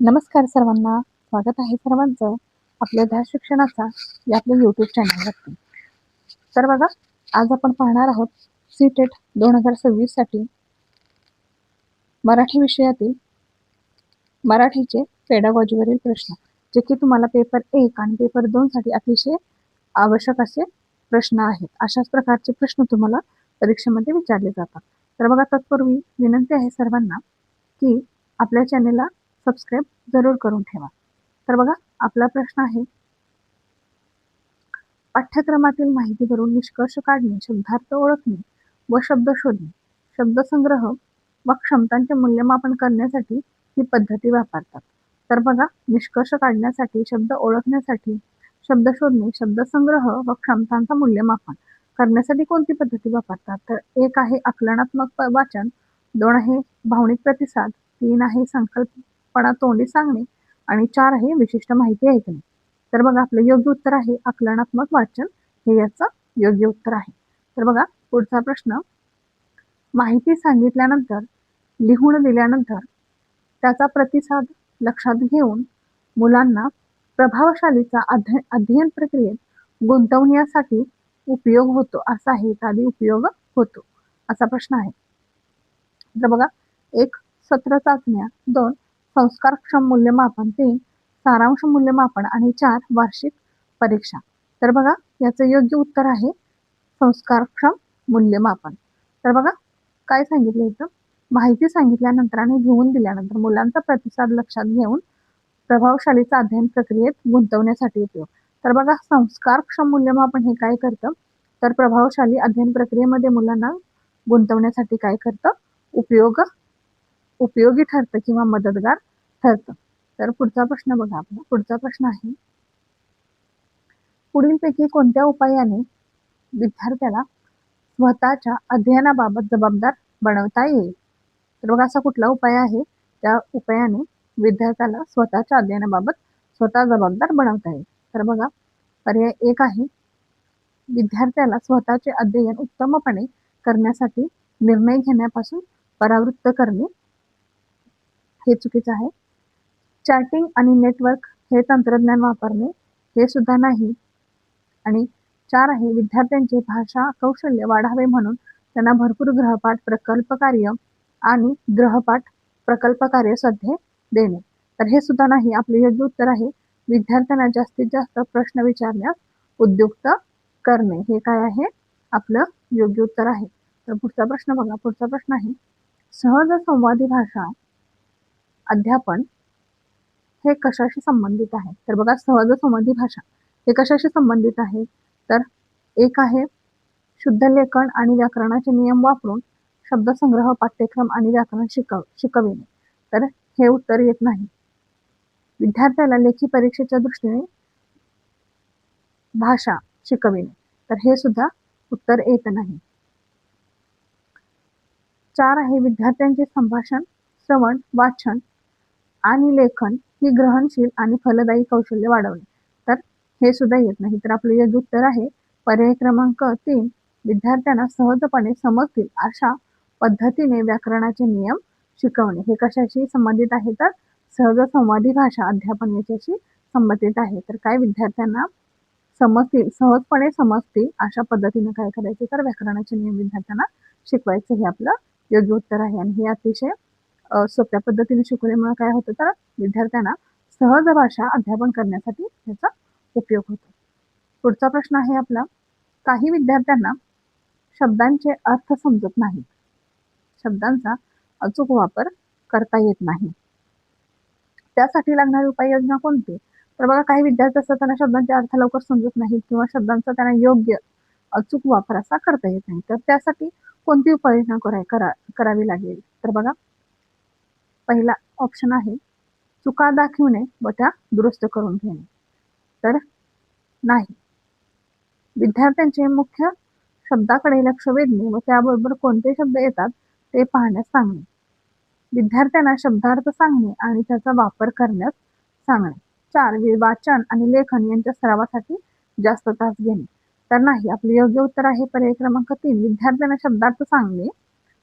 नमस्कार सर्वांना. स्वागत आहे सर्वांचं आपल्या ध्यान शिक्षणाचा या आपल्या यूट्यूब चॅनलवरती तर बघा आज आपण पाहणार आहोत सी टेट दोन हजार सव्वीससाठी मराठी विषयातील मराठीचे पेडागॉजीवरील प्रश्न जे की तुम्हाला पेपर एक आणि पेपर दोनसाठी अतिशय आवश्यक असे प्रश्न आहेत. अशाच प्रकारचे प्रश्न तुम्हाला परीक्षेमध्ये विचारले जातात. तर बघा तत्पूर्वी विनंती आहे सर्वांना की आपल्या चॅनेलला सबस्क्राईब जरूर करून ठेवा. तर बघा आपला प्रश्न आहे पाठ्यक्रमातील माहितीवरून निष्कर्ष काढणे शब्दार्थ ओळखणे व शब्द शोधणे शब्दसंग्रह व क्षमतांचे मूल्यमापन करण्यासाठी ही पद्धती वापरतात. तर बघा निष्कर्ष काढण्यासाठी शब्द ओळखण्यासाठी शब्द शोधणे शब्दसंग्रह व क्षमतांचा मूल्यमापन करण्यासाठी कोणती पद्धती वापरतात? तर एक आहे आकलनात्मक वाचन दोन आहे भावनिक प्रतिसाद तीन आहे संकल्प संकल्पना तोंडी सांगणे आणि चार आहे विशिष्ट माहिती ऐकणे. तर बघा आपलं योग्य उत्तर आहे आकलनात्मक वाचन. हे याचं योग्य उत्तर आहे. तर बघा पुढचा प्रश्न. माहिती सांगितल्यानंतर लिहून दिल्यानंतर त्याचा प्रतिसाद लक्षात घेऊन मुलांना प्रभावशालीचा अध्ययन प्रक्रियेत गुंतवण्यासाठी उपयोग होतो असा आहे आधी उपयोग होतो असा प्रश्न आहे. तर बघा एक सत्र चाचण्या दोन संस्कारक्षम मूल्यमापन तीन सारांश मूल्यमापन आणि चार वार्षिक परीक्षा. तर बघा याचं योग्य उत्तर आहे संस्कारक्षम मूल्यमापन. तर बघा काय सांगितलं इथं? माहिती सांगितल्यानंतर आणि घेऊन दिल्यानंतर मुलांचा प्रतिसाद लक्षात घेऊन प्रभावशालीचा अध्ययन प्रक्रियेत गुंतवण्यासाठी उपयोग. तर बघा संस्कारक्षम मूल्यमापन हे काय करतं? तर प्रभावशाली अध्ययन प्रक्रियेमध्ये मुलांना गुंतवण्यासाठी काय करतं? उपयोग उपयोगी ठरतं किंवा मदतगार ठरतं. तर पुढचा प्रश्न बघा आपला. पुढचा प्रश्न आहे पुढीलपैकी कोणत्या उपायाने विद्यार्थ्याला स्वतःच्या अध्ययनाबाबत जबाबदार बनवता येईल? तर बघा असा कुठला उपाय आहे त्या उपायाने विद्यार्थ्याला स्वतःच्या अध्ययनाबाबत स्वतः जबाबदार बनवता येईल. तर बघा पर्याय एक आहे विद्यार्थ्याला स्वतःचे अध्ययन उत्तमपणे करण्यासाठी निर्णय घेण्यापासून परावृत्त करणे हे चुकीचं आहे. चॅटिंग आणि नेटवर्क हे तंत्रज्ञान वापरणे हे सुद्धा नाही. आणि चार आहे विद्यार्थ्यांचे भाषा कौशल्य वाढावे म्हणून त्यांना भरपूर ग्रहपाठ प्रकल्प कार्य आणि ग्रहपाठ प्रकल्प कार्य सध्या देणे. तर हे सुद्धा नाही आपले योग्य उत्तर आहे. विद्यार्थ्यांना जास्तीत जास्त प्रश्न विचारण्यास उद्युक्त करणे. हे काय आहे? आपलं योग्य उत्तर आहे. तर पुढचा प्रश्न बघा. पुढचा प्रश्न आहे सहज संवादी भाषा अध्यापन हे कशाशी संबंधित आहे? तर बघा सहज भाषा हे कशाशी संबंधित आहे? तर एक आहे शुद्ध लेखन आणि व्याकरणाचे नियम वापरून शब्दसंग्रह पाठ्यक्रम आणि व्याकरण शिकव शिकविणे. तर हे उत्तर येत नाही. विद्यार्थ्याला लेखी परीक्षेच्या दृष्टीने भाषा शिकविणे. तर हे सुद्धा उत्तर येत नाही. चार आहे विद्यार्थ्यांचे संभाषण श्रवण वाचन आणि लेखन ही ग्रहणशील आणि फलदायी कौशल्य वाढवणे. तर हे सुद्धा येत नाही. तर आपलं योग्य उत्तर आहे पर्याय क्रमांक तीन विद्यार्थ्यांना सहजपणे समजतील अशा पद्धतीने व्याकरणाचे नियम शिकवणे. हे कशाशी संबंधित आहे? तर सहज संवादी भाषा अध्यापन याच्याशी संबंधित आहे. तर काय विद्यार्थ्यांना समजतील सहजपणे समजतील अशा पद्धतीने काय करायचे? तर व्याकरणाचे नियम विद्यार्थ्यांना शिकवायचे. हे आपलं योग्य उत्तर आहे. आणि हे अतिशय सोप्या पद्धतीने शिकवल्यामुळे काय होतं तर विद्यार्थ्यांना सहज भाषा अध्यापन करण्यासाठी याचा उपयोग होतो. पुढचा प्रश्न आहे आपला काही विद्यार्थ्यांना शब्दांचे अर्थ समजत नाहीत. शब्दांचा अचूक वापर करता येत नाही. त्यासाठी लागणारी उपाययोजना कोणती? तर बघा काही विद्यार्थी असतात त्यांना शब्दांचे अर्थ लवकर समजत नाहीत किंवा शब्दांचा त्यांना योग्य अचूक वापर असा करता येत नाही. तर त्यासाठी कोणती उपाययोजना करा करा करावी लागेल? तर बघा पहिला ऑप्शन आहे चुका दाखवणे व त्या दुरुस्त करून घेणे. तर नाही. विद्यार्थ्यांचे मुख्य शब्दाकडे लक्ष वेधणे व त्याबरोबर कोणते शब्द येतात ते पाहण्यास सांगणे. विद्यार्थ्यांना शब्दार्थ सांगणे आणि त्याचा वापर करण्यास सांगणे. चार वाचन आणि लेखन यांच्या सरावासाठी जास्त तास घेणे. तर नाही आपले योग्य उत्तर आहे पर्याय क्रमांक तीन. विद्यार्थ्यांना शब्दार्थ सांगणे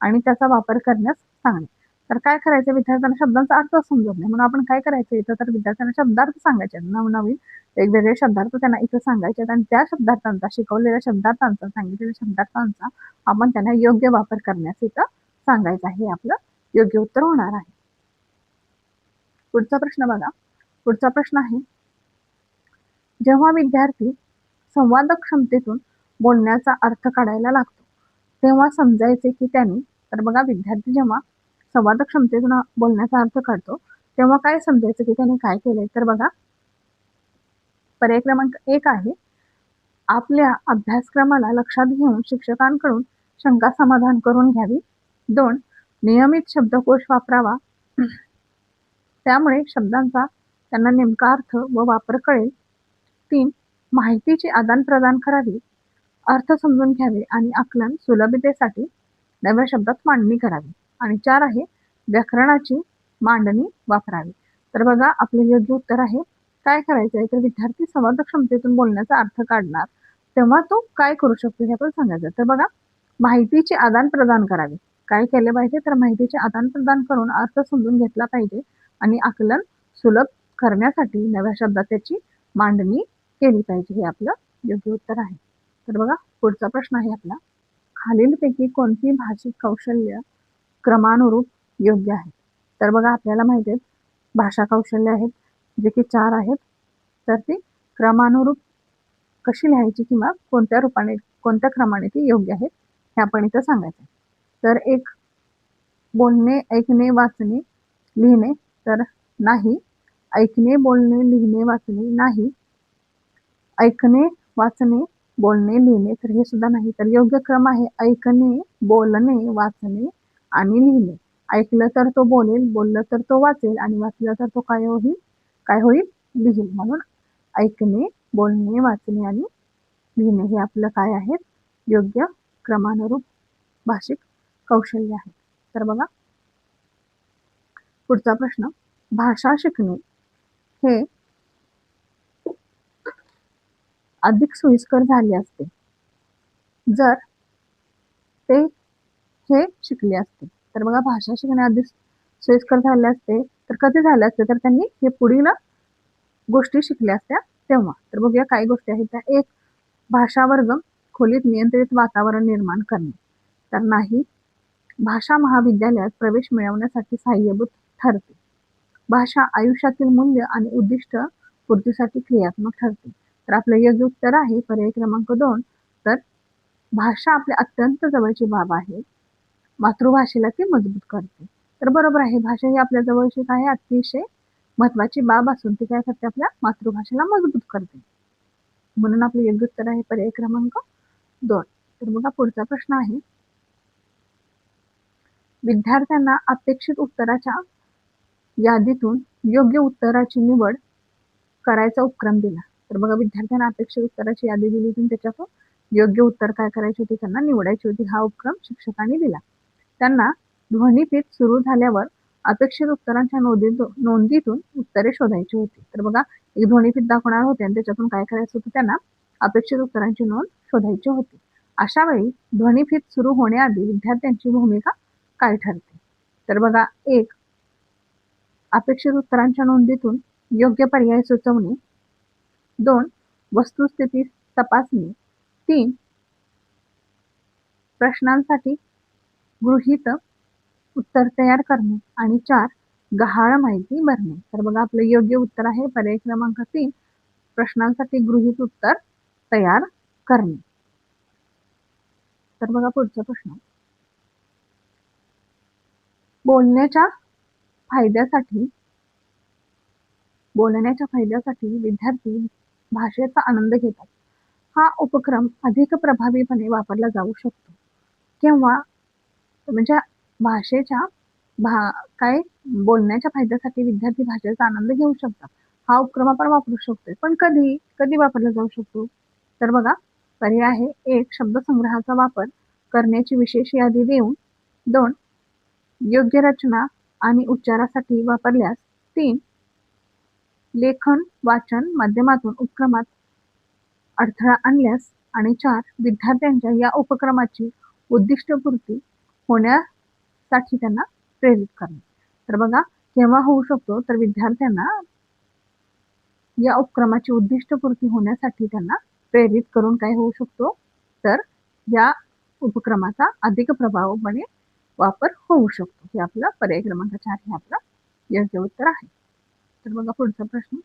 आणि त्याचा वापर करण्यास सांगणे. तर काय करायचं? विद्यार्थ्यांना शब्दांचा अर्थ समजत नाही. म्हणून आपण काय करायचं? इथं तर विद्यार्थ्यांना शब्दार्थ सांगायचे आहेत. नवनवीन वेगवेगळे शब्दार्थ त्यांना इथं सांगायचे आणि त्या शब्दार्थांचा शिकवलेल्या शब्दार्थांचा सांगितलेल्या शब्दार्थांचा आपण त्यांना योग्य वापर करण्यास इथं सांगायचं आहे. हे आपलं योग्य उत्तर होणार आहे. पुढचा प्रश्न बघा. पुढचा प्रश्न आहे जेव्हा विद्यार्थी संवाद क्षमतेतून बोलण्याचा अर्थ काढायला लागतो तेव्हा समजायचे की त्यांनी तर बघा विद्यार्थी जेव्हा संवाद क्षमतेतून बोलण्याचा अर्थ काढतो तेव्हा काय समजायचं की त्याने काय केलंय? तर बघा. पर्याय क्रमांक एक आहे आपल्या अभ्यासक्रमाला लक्षात घेऊन शिक्षकांकडून शंका समाधान करून घ्यावी. दोन नियमित शब्दकोश वापरावा. त्यामुळे शब्दांचा त्यांना नेमका अर्थ व वापर कळेल. तीन माहितीची आदानप्रदान करावी. अर्थ समजून घ्यावे आणि आकलन सुलभतेसाठी नव्या शब्दात मांडणी करावी. आणि चार आहे व्याकरणाची मांडणी वापरावी. तर बघा आपले योग्य उत्तर आहे काय करायचं आहे तर विद्यार्थी संवाद क्षमतेतून बोलण्याचा अर्थ काढणार. तेव्हा तो काय करू शकतो हे आपण सांगायचं तर बघा माहितीचे आदान प्रदान करावे. काय केले पाहिजे? तर माहितीचे आदान प्रदान करून अर्थ समजून घेतला पाहिजे आणि आकलन सुलभ करण्यासाठी नव्या शब्दात त्याची मांडणी केली पाहिजे हे आपलं योग्य उत्तर आहे. तर बघा पुढचा प्रश्न आहे आपला. खालीलपैकी कोणती भाषिक कौशल्य क्रमानुरूप योग्य आहे. तर बघा आपल्याला माहिती आहे भाषा कौशल्य आहेत जे की चार आहेत. तर ती क्रमानुरूप कशी लिहायची किंवा कोणत्या रूपाने कोणत्या क्रमाने ती योग्य आहेत हे आपण इथं सांगायचं तर एक बोलणे ऐकणे वाचणे लिहिणे तर नाही. ऐकणे बोलणे लिहिणे वाचणे नाही. ऐकणे वाचणे बोलणे लिहिणे तर हे सुद्धा नाही. तर योग्य क्रम आहे ऐकणे बोलणे वाचणे आणि लिहिणे ऐकलं तर तो बोलेल बोललं तर तो वाचेल आणि वाचलं तर तो काय होईल? काय होईल? लिहिल. म्हणून ऐकणे बोलणे वाचणे आणि लिहिणे हे आपलं काय आहेत? योग्य क्रमानुरूप भाषिक कौशल्य आहे. तर बघा. पुढचा प्रश्न. भाषा शिकणे हे अधिक सोयीस्कर झाले असते. जर ते हे शिकले असते. तर बघा भाषा शिकणे सोयीस्कर झाले असते. तर कधी झाले असते? तर त्यांनी हे पुढील गोष्टी शिकल्या असत्या तेव्हा. तर बघूया काही गोष्टी आहेत त्या. एक भाषा वर्ग खोलीत नियंत्रित वातावरण निर्माण करणे. तर नाही भाषा महाविद्यालयात प्रवेश मिळवण्यासाठी सहाय्यभूत ठरते. भाषा आयुष्यातील मूल्य आणि उद्दिष्ट पूर्तीसाठी क्रियात्मक ठरते. तर आपलं योग्य उत्तर आहे पर्याय क्रमांक दोन. तर भाषा आपल्या अत्यंत जवळची बाब आहे. मातृभाषेला ती मजबूत करते. तर बरोबर आहे भाषा ही आपल्या जवळची काय अतिशय महत्वाची बाब असून ती काय करते आपल्या मातृभाषेला मजबूत करते. म्हणून आपलं योग्य उत्तर आहे पर्याय क्रमांक दोन. तर बघा पुढचा प्रश्न आहे. विद्यार्थ्यांना अपेक्षित उत्तराच्या यादीतून योग्य उत्तराची निवड करायचा उपक्रम दिला. तर बघा विद्यार्थ्यांना अपेक्षित उत्तराची यादी दिली होती त्याच्यातून योग्य उत्तर काय करायचे होते त्यांना निवडायची होती. हा उपक्रम शिक्षकांनी दिला. त्यांना ध्वनिफीत सुरू झाल्यावर अपेक्षित उत्तरांच्या नोंदीतून नोंदीतून उत्तरे शोधायची होती. तर बघा एक ध्वनिफीत दाखवणार होते आणि त्याच्यातून काय करायचं होतं त्यांना अपेक्षित उत्तरांची नोंद शोधायची होती. अशा वेळी ध्वनिफीत सुरू होण्याआधी विद्यार्थ्यांची भूमिका काय ठरते? तर बघा एक अपेक्षित उत्तरांच्या नोंदीतून योग्य पर्याय सुचवणे. दोन वस्तुस्थिती तपासणे. तीन प्रश्नांसाठी गृहीत उत्तर तयार करणे आणि चार गहाळ माहिती भरणे. तर बघा आपलं योग्य उत्तर आहे. पर्याय क्रमांक तीन प्रश्नांसाठी गृहीत उत्तर तयार करणे. तर बघा पुढचा प्रश्न. बोलण्याच्या फायद्यासाठी बोलण्याच्या फायद्यासाठी विद्यार्थी भाषेचा आनंद घेतात. हा उपक्रम अधिक प्रभावीपणे वापरला जाऊ शकतो. किंवा म्हणजे भाषेच्या भा काय बोलण्याच्या फायद्यासाठी विद्यार्थी भाषेचा आनंद घेऊ शकतात. हा उपक्रम आपण वापरू शकतो पण कधी कधी वापरला जाऊ शकतो? तर बघा पर्याय आहे एक शब्दसंग्रहाचा वापर करण्याची विशेष यादी देऊन दोन योग्य रचना आणि उच्चारासाठी वापरल्यास तीन लेखन वाचन माध्यमातून उपक्रमात अडथळा आणल्यास आणि चार विद्यार्थ्यांच्या या उपक्रमाची उद्दिष्टपूर्ती होण्यासाठी त्यांना प्रेरित करणे. तर बघा केव्हा होऊ शकतो? तर विद्यार्थ्यांना या उपक्रमाची उद्दिष्टपूर्ती होण्यासाठी त्यांना प्रेरित करून काय होऊ शकतो. तर या उपक्रमाचा अधिक प्रभावपणे वापर होऊ शकतो. हे आपलं पर्याय क्रमांक चार हे आपलं योग्य उत्तर आहे. तर बघा पुढचा प्रश्न.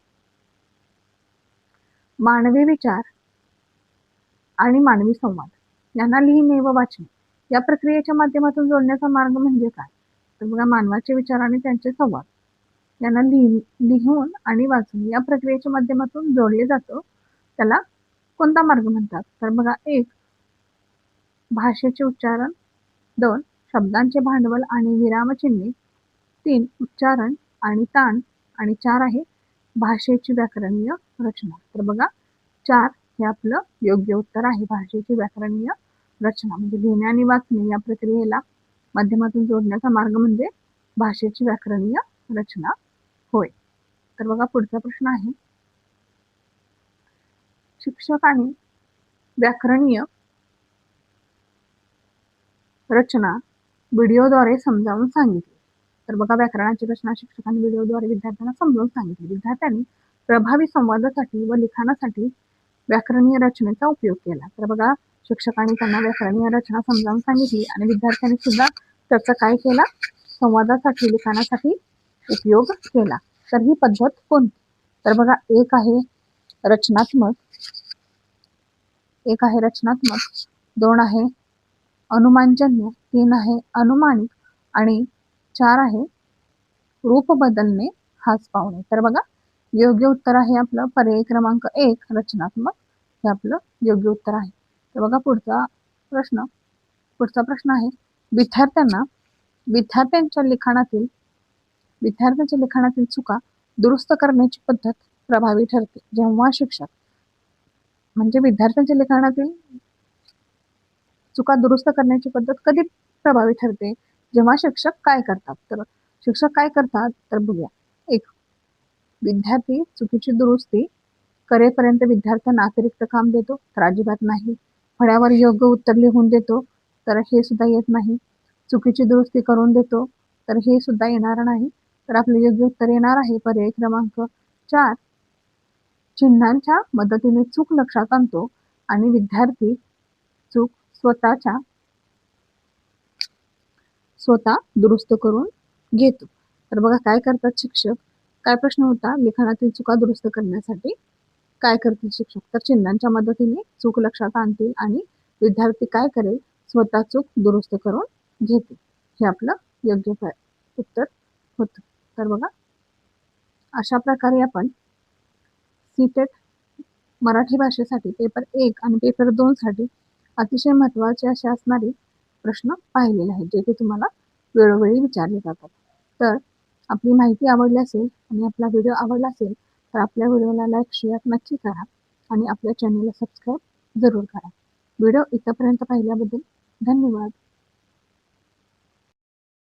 मानवी विचार आणि मानवी संवाद यांना लिहिणे व वाचणे. या प्रक्रियेच्या माध्यमातून जोडण्याचा मार्ग म्हणजे काय? तर बघा मानवाचे विचार आणि त्यांचे संवाद. यांना लिहि लिहून आणि वाचून या प्रक्रियेच्या माध्यमातून जोडले जातो. त्याला कोणता मार्ग म्हणतात? तर बघा एक भाषेचे उच्चारण. दोन शब्दांचे भांडवल आणि विरामचिन्हे. तीन उच्चारण आणि ताण. आणि चार आहे भाषेची व्याकरणीय रचना. तर बघा चार हे आपलं योग्य उत्तर आहे भाषेची व्याकरणीय रचना म्हणजे लिहिणे आणि वाचणे या प्रक्रियेला माध्यमातून जोडण्याचा मार्ग म्हणजे भाषेची व्याकरणीय रचना. होय. तर बघा पुढचा प्रश्न आहे. शिक्षकांनी व्याकरणीय रचना व्हिडिओद्वारे समजावून सांगितली. तर बघा व्याकरणाची रचना शिक्षकांनी व्हिडिओद्वारे विद्यार्थ्यांना समजावून सांगितली. विद्यार्थ्यांनी प्रभावी संवादासाठी व लिखाणासाठी व्याकरणीय रचनेचा उपयोग केला. तर बघा शिक्षकांनी त्यांना व्याकरणीय रचना समजावून सांगितली आणि विद्यार्थ्यांनी सुद्धा त्याचा काय केला? संवादासाठी लिखाणासाठी उपयोग केला. तर ही पद्धत कोणती? तर बघा एक आहे रचनात्मक. एक आहे रचनात्मक. दोन आहे अनुमानजन्य. तीन आहे अनुमानिक आणि चार आहे रूप बदलणे हाच पाहुणे तर बघा योग्य उत्तर आहे आपलं. पर्याय क्रमांक एक रचनात्मक. हे आपलं योग्य उत्तर आहे. तर बघा पुढचा प्रश्न. पुढचा प्रश्न आहे विद्यार्थ्यांना विद्यार्थ्यांच्या लिखाणातील विद्यार्थ्यांच्या लिखाणातील चुका दुरुस्त करण्याची पद्धत प्रभावी ठरते. जेव्हा शिक्षक म्हणजे विद्यार्थ्यांच्या लिखाणातील चुका दुरुस्त करण्याची पद्धत कधी प्रभावी ठरते? जेव्हा शिक्षक काय करतात? तर शिक्षक काय करतात? तर बघूया. एक विद्यार्थी चुकीची दुरुस्ती करेपर्यंत विद्यार्थ्यांना अतिरिक्त काम देतो तर अजिबात नाही. फळ्यावर योग्य उत्तर लिहून देतो तर हे सुद्धा येत नाही. चुकीची दुरुस्ती करून देतो तर हे सुद्धा येणार नाही. तर आपले योग्य उत्तर येणार आहे. पर्याय क्रमांक चार. चिन्हांच्या मदतीने चूक लक्षात आणतो आणि विद्यार्थी चूक स्वतःच्या स्वतः दुरुस्त करून घेतो. तर बघा काय करतात शिक्षक? काय प्रश्न होता? लिखाणातील चुका दुरुस्त करण्यासाठी काय करतील शिक्षक? तर चिन्हांच्या मदतीने चूक लक्षात आणतील आणि विद्यार्थी काय करेल? स्वतः चूक दुरुस्त करून घेतील. हे आपलं योग्य उत्तर होतं. तर बघा अशा प्रकारे आपण सीटेट मराठी भाषेसाठी पेपर एक आणि पेपर दोन साठी अतिशय महत्त्वाचे असे असणारे प्रश्न पाहिलेले आहेत जे की तुम्हाला वेळोवेळी विचारले जातात. तर आपली माहिती आवडली असेल आणि आपला व्हिडिओ आवडला असेल तर आपल्या व्हिडिओला लाईक शेअर नक्की करा आणि आपल्या चॅनलला सबस्क्राईब जरूर करा. व्हिडिओ इथंपर्यंत पाहिल्याबद्दल धन्यवाद.